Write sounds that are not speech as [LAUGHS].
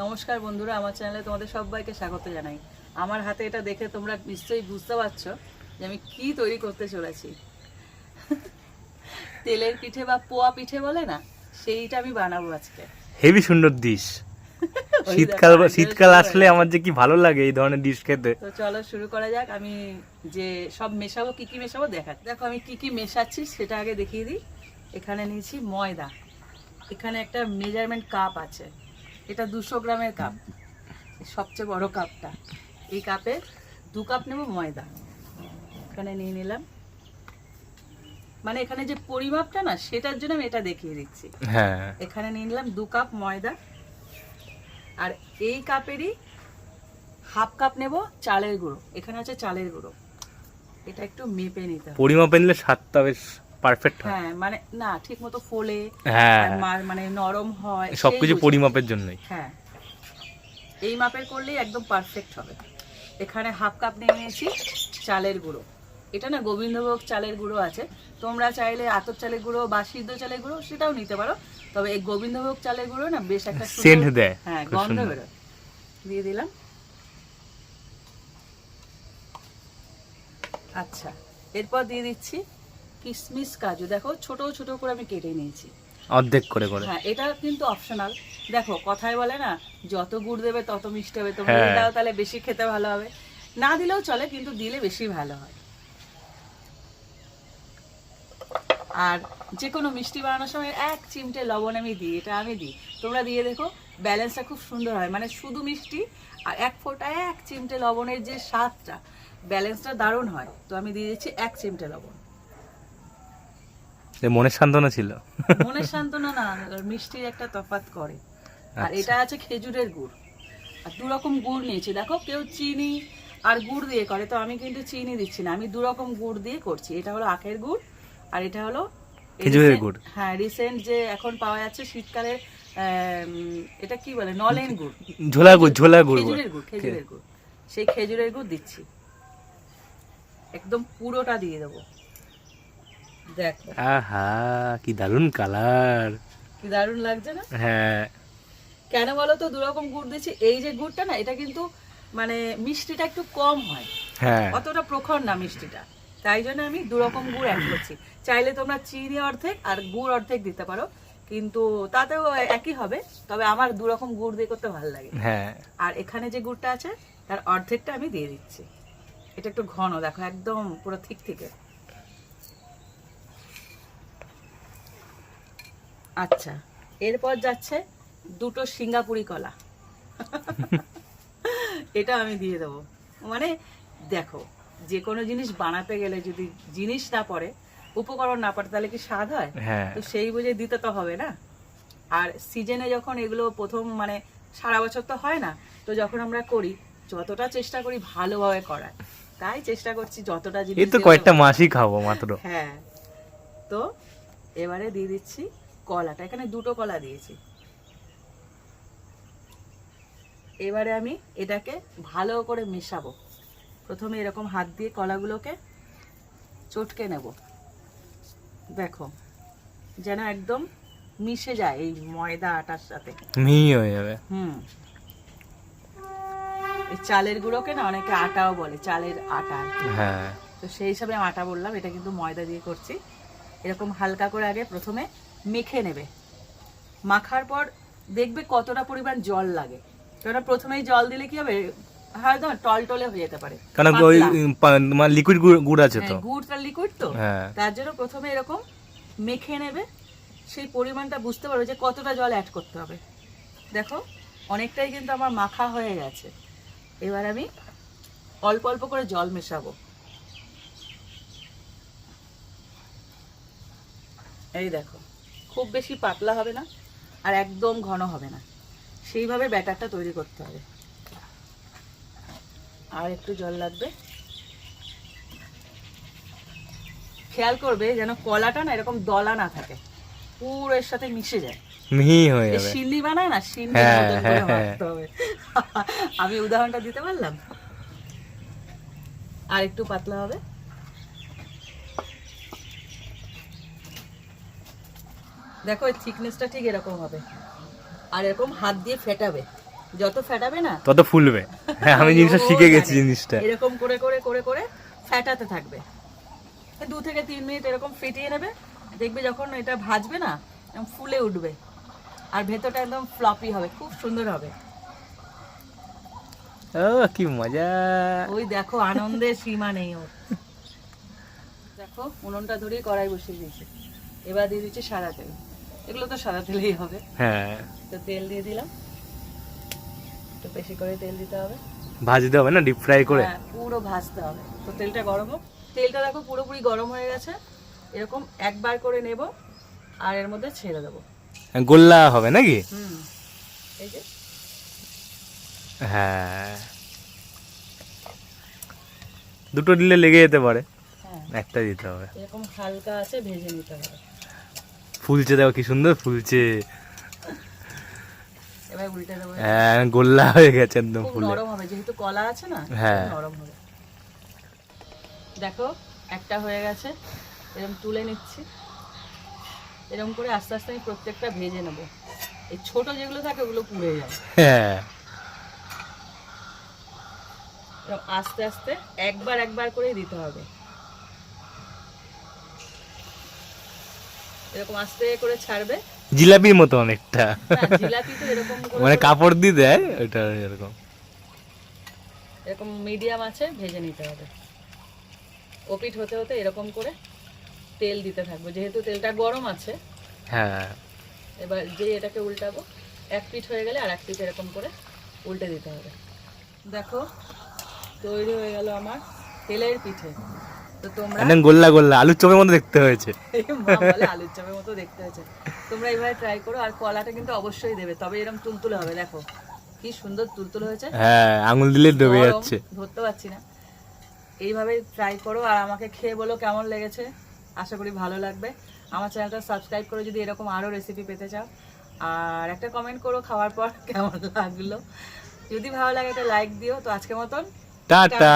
নমস্কার বন্ধুরা আমার চ্যানেলে তোমাদের সবাইকে স্বাগত জানাই। আমার হাতে এটা দেখে তোমরা নিশ্চয়ই বুঝতে পারছ যে আমি কি তৈরি করতে চলেছি। তেলের পিঠে বা পোয়া পিঠে বলে না সেইটা আমি বানাবো আজকে। হেভি সুন্দর ডিশ শীতকাল শীতকাল আসলে আমার যে কি ভালো লাগে এই ধরনের ডিশ খেতে। তো চলো শুরু করা যাক আমি যে সব মেশাবো কি কি মেশাবো দেখা দেখো আমি কি কি মেশাচ্ছি সেটা আগে দেখিয়ে দিই। এখানে নিয়েছি ময়দা। এখানে একটা মেজারমেন্ট কাপ আছে। এটা দুশো গ্রামের কাপ সবচেয়ে বড় কাপটা এই কাপে দু কাপ নেব ময়দা। এখানে নিয়ে নিলাম। মানে এখানে যে পরিমাপটা না সেটার জন্য আমি এটা দেখিয়ে দিচ্ছি। হ্যাঁ। এখানে নিয়ে নিলাম দু কাপ ময়দা। আর এই কাপেরই হাফ কাপ নেব চালের গুঁড়ো। এখানে আছে চালের গুঁড়ো। এটা একটু মেপে নিতে পরিমাপে নিলে স্বাদটা বেশ পারফেক্ট হয়। হ্যাঁ মানে না ঠিক মতো ফোলে হ্যাঁ মানে নরম হয় সবকিছু পরিমাপের জন্যই। হ্যাঁ। এই মাপের করলেই একদম পারফেক্ট হবে। এখানে হাফ কাপ নিয়ে নিয়েছি চালের গুঁড়ো। এটা না গোবিন্দভোগ চালের গুঁড়ো আছে। তোমরা চাইলে আতর চালের গুঁড়ো বা সিদ্ধ চালের গুঁড়ো সেটাও নিতে পারো। তবে এই গোবিন্দভোগ চালের গুঁড়ো না বেশ একটা সেন্ট দেয়। হ্যাঁ গন্ধ বেরোয়। দিয়ে দিলাম। আচ্ছা এরপর দিয়ে দিচ্ছি কিশমিশ কাজু। দেখো ছোট ছোট করে আমি কেটে নিয়েছি। অর্ধেক করে করে। হ্যাঁ এটা কিন্তু অপশনাল দেখো কথায় বলে না যত গুড় দেবে তত মিষ্টি হবে। তুমি হ্যাঁ। দাও তাহলে বেশি খেতে ভালো হবে। না দিলেও চলে কিন্তু দিলে বেশি ভালো হয়। আর যে কোনো মিষ্টি বানানোর সময় এক চিমটে লবণ আমি দিই এটা আমি দিই। তোমরা দিয়ে দেখো ব্যালেন্সটা খুব সুন্দর হয়। মানে শুধু মিষ্টি আর এক ফোঁটা এক চিমটে লবণের যে স্বাদটা ব্যালেন্সটা দারুণ হয়। তো আমি দিয়ে দিচ্ছি এক চিমটে লবণ। যে মনের সান্ত্বনা ছিল। মনের সান্ত্বনা না মিষ্টির একটা তফাৎ করে। আর আচ্ছা। এটা আছে খেজুরের গুড়। আর দু রকম গুড় নিয়েছি। দেখো কেউ চিনি আর গুড় দিয়ে করে তো আমি কিন্তু চিনি দিচ্ছি না। আমি দু রকম গুড় দিয়ে করছি। এটা হলো আখের গুড় আর এটা হলো খেজুরের গুড়। হ্যাঁ রিসেন্ট যে এখন পাওয়া যাচ্ছে শীতকালের আম, এটা কি বলে নলেন গুড়। ঝোলা গুড় ঝোলা গুড় খেজুরের গুড় খেজুরের গুড়। সেই খেজুরের গুড় দিচ্ছি। একদম পুরোটা দিয়ে দেবো। দেখো। আহা কি দারুণ কালার। কি দারুণ লাগছে না? হ্যাঁ। কেন বলো তো দুরকম গুড় দিচ্ছি। এই যে গুড়টা না এটা কিন্তু মানে মিষ্টিটা একটু কম হয়। হ্যাঁ। অতটা প্রখর না মিষ্টিটা। তাই জন্য আমি দুরকম গুড় অ্যাড করছি। চাইলে তোমরা চিনি অর্ধেক আর গুড় অর্ধেক দিতে পারো। কিন্তু তাতেও একই হবে তবে আমার দুরকম গুড় দিয়ে করতে ভালো লাগে। হ্যাঁ। আর এখানে যে গুড়টা আছে তার অর্ধেকটা আমি দিয়ে দিচ্ছি। এটা একটু ঘন দেখো একদম পুরো ঠিক থেকে আচ্ছা এরপর যাচ্ছে দুটো সিঙ্গাপুরি কলা। এটা আমি দিয়ে দেবো। মানে দেখো যে কোনো জিনিস বানাতে গেলে যদি জিনিস না পড়ে উপকরণ না পড়ে তাহলে কি স্বাদ হয়? হ্যাঁ। তো সেই বুঝে দিতে তো হবে না। আর সিজনে যখন এগুলো প্রথম মানে সারা বছর তো হয় না তো যখন আমরা করি যতটা চেষ্টা করি ভালোভাবে করার তাই চেষ্টা করছি যতটা জিনিস এই তো কয়েকটা। মাসই খাব মাত্র। হ্যাঁ। তো এবারে দিয়ে দিচ্ছি কলাটা এখানে দুটো কলা দিয়েছি। এবারে আমি এটাকে ভালো করে মেশাবো। প্রথমে এরকম হাত দিয়ে কলাগুলোকে চটকে নেব। দেখো যেন একদম মিশে যায় এই ময়দা আটার সাথে। মিহি হয়ে যাবে। হুম। এই চালের গুঁড়োকে না অনেকে আটাও বলে চালের আটা। হ্যাঁ। তো সেই হিসাবে আমি আটা বললাম এটা কিন্তু ময়দা দিয়ে করছি। এরকম হালকা করে আগে প্রথমে মেখে নেবে। মাখার পর দেখবে কতটা পরিমাণ জল লাগে। কেননা প্রথমেই জল দিলে কি হবে? হয়তো টলটলে হয়ে যেতে পারে। কারণ ওই। লিকুইড গুড় আছে তো। হ্যাঁ, গুড়টা লিকুইড তো। হ্যাঁ। তার জন্য প্রথমে এরকম মেখে নেবে। সেই পরিমাণটা বুঝতে পারবে যে কতটা জল অ্যাড করতে হবে। দেখো অনেকটাই কিন্তু আমার মাখা হয়ে গেছে। এবার আমি অল্প অল্প করে জল মেশাবো। এই দেখো খুব বেশি পাতলা হবে না আর একদম ঘন হবে না। সেইভাবে ব্যাটারটা তৈরি করতে হবে। আর একটু জল লাগবে। খেয়াল করবে যেন কলাটা না এরকম দলা না থাকে। পুরো এর সাথে মিশে যায়। মিহি হয়ে যাবে। বানায় না হ্যাঁ, হ্যাঁ, হ্যাঁ। আমি উদাহরণটা দিতে পারলাম? আর একটু পাতলা হবে। দেখো এই থিকনেসটা ঠিক এরকম হবে। আর এরকম হাত দিয়ে ফেটাবে। যত ফেটাবে না তত ফুলবে। হ্যাঁ আমি জিনিসটা শিখে গেছি জিনিসটা। এরকম করে করে করে করে ফ্যাটাতে থাকবে। দু থেকে তিন মিনিট এরকম ফেটিয়ে নেবে। দেখবে যখন এটা ভাজবে না ফুলে উঠবে। আর ভেতরটা একদম ফ্লপি হবে খুব সুন্দর হবে। ও কি মজা। ওই দেখো আনন্দের সীমা নেই ওর। দেখো উনুনটা ধরেই কড়াই বসিয়ে দিয়েছি। এবার দিয়ে দিচ্ছি সারা তেল। এগুলো তো সাদা তেলেই হবে। হ্যাঁ। তো তেল দিয়ে দিলাম। একটু বেশি করে তেল দিতে হবে। ভাজতে হবে না? ডিপ ফ্রাই করে? হ্যাঁ, পুরো ভাজতে হবে। তো তেলটা গরম হোক। তেলটা দেখো পুরোপুরি গরম হয়ে গেছে। এরকম একবার করে নেব আর এর মধ্যে ছেড়ে দেবো। গোল্লা হবে নাকি? হুম। এই যে। হ্যাঁ। দুটো দিলে লেগে যেতে পারে। হ্যাঁ। একটা দিতে হবে। এরকম হালকা আছে ভেজে নিতে হবে। ফুলছে দেখো কি সুন্দর ফুলছে। এবার হ্যাঁ গোল্লা হয়ে গেছে একদম ফুলে। নরম হবে যেহেতু কলা আছে না হ্যাঁ। নরম হবে। দেখো একটা হয়ে গেছে এরকম তুলে নিচ্ছি। এরকম করে আস্তে আস্তে আমি প্রত্যেকটা ভেজে নেব। এই ছোট যেগুলো থাকে ওগুলো পুড়ে যায়। হ্যাঁ। আস্তে আস্তে একবার একবার করে দিতে হবে। এরকম আস্তে করে ছাড়বে। জিলাপির মতো অনেকটা। জিলাপি তো এরকম মানে কাপড় দিয়ে দেয় ওইটা এরকম। এরকম মিডিয়াম আছে ভেজে নিতে হবে। ওপিট হতে হতে এরকম করে তেল দিতে থাকব। যেহেতু তেলটা গরম আছে হ্যাঁ। এবার যে এটাকে উল্টাবো এক পিঠ হয়ে গেলে আর এক পিঠ এরকম করে উল্টে দিতে হবে। দেখো তৈরি হয়ে গেল আমার তেলের পিঠে। তো তোমরা? একদম গোল্লা গোল্লা আলুর চপের মতো দেখতে হয়েছে। আলুর চপের মতো দেখতে হয়েছে। তোমরা এইভাবে ট্রাই করো আর কলাটা কিন্তু অবশ্যই দেবে তবে এরকম তুলতুলে হবে দেখো। কি সুন্দর তুলতুলে হয়েছে। হ্যাঁ আঙুল দিলে ডুবে যাচ্ছে। ধরতে পারছি না। এইভাবে ট্রাই করো আর আমাকে খেয়ে বলো কেমন লেগেছে। আশা করি ভালো লাগবে। আমার চ্যানেলটা সাবস্ক্রাইব করে যদি এরকম আরও রেসিপি পেতে চাও। আর একটা কমেন্ট করো খাওয়ার পর [LAUGHS] কেমন লাগল। যদি ভালো লাগে একটা লাইক দিও। তো আজকের মতন টাটা।